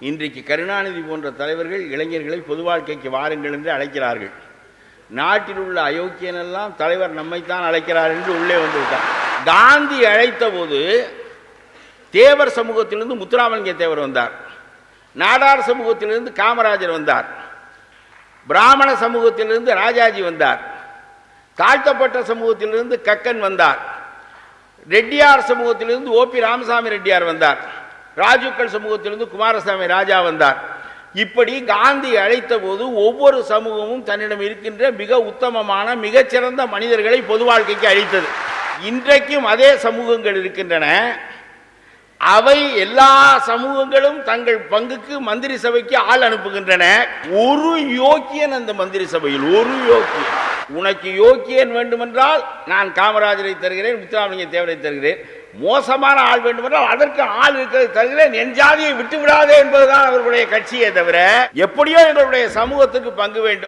இன்றைக்கு கருணாநிதி போன்ற தலைவர்கள் இளைஞர்களை பொது வாழ்க்கைக்கு வாருங்கள் என்று அழைக்கிறார்கள். நாட்டில் உள்ள அயோக்கியனெல்லாம் தலைவர் நம்மைத்தான் அழைக்கிறார் என்று உள்ளே வந்துவிட்டார். காந்தி அழைத்த போது தேவர் சமூகத்திலிருந்து முத்துராமலிங்க தேவர் வந்தார். நாடார் சமூகத்திலிருந்து காமராஜர் வந்தார். பிராமண சமூகத்திலிருந்து ராஜாஜி வந்தார். தாழ்த்தப்பட்ட சமூகத்திலிருந்து கக்கன் வந்தார். ரெட்டியார் சமூகத்திலிருந்து ஓபி ராமசாமி ரெட்டியார் வந்தார். ராஜுக்கள் சமூகத்திலிருந்து குமாரசாமி ராஜா வந்தார். இப்படி காந்தி அழைத்த போது ஒவ்வொரு சமூகமும் தன்னிடம் இருக்கின்ற மிக உத்தமமான மிகச்சிறந்த மனிதர்களை பொது வாழ்க்கைக்கு அழித்தது. இன்றைக்கும் அதே சமூகங்கள் இருக்கின்றன. அவை எல்லா சமூகங்களும் தங்கள் பங்குக்கு மந்திரி சபைக்கு ஆள் அனுப்புகின்றன. ஒரு யோக்கியன் அந்த மந்திரி சபையில் ஒரு யோக்கியன். உனக்கு யோக்கியன் வேண்டுமென்றால் நான் காமராஜரை தருகிறேன் முத்துராமலிங்க தேவரை தருகிறேன். மோசமான ஆள் வேண்டுமென்றால் அதற்கு ஆள் இருக்கிறது தவிர என் ஜாதியை விட்டு விடாதே என்பதுதான் அவர்களுடைய கட்சியே தவிர எப்படியோ எங்களுடைய சமூகத்துக்கு பங்கு வேண்டும்.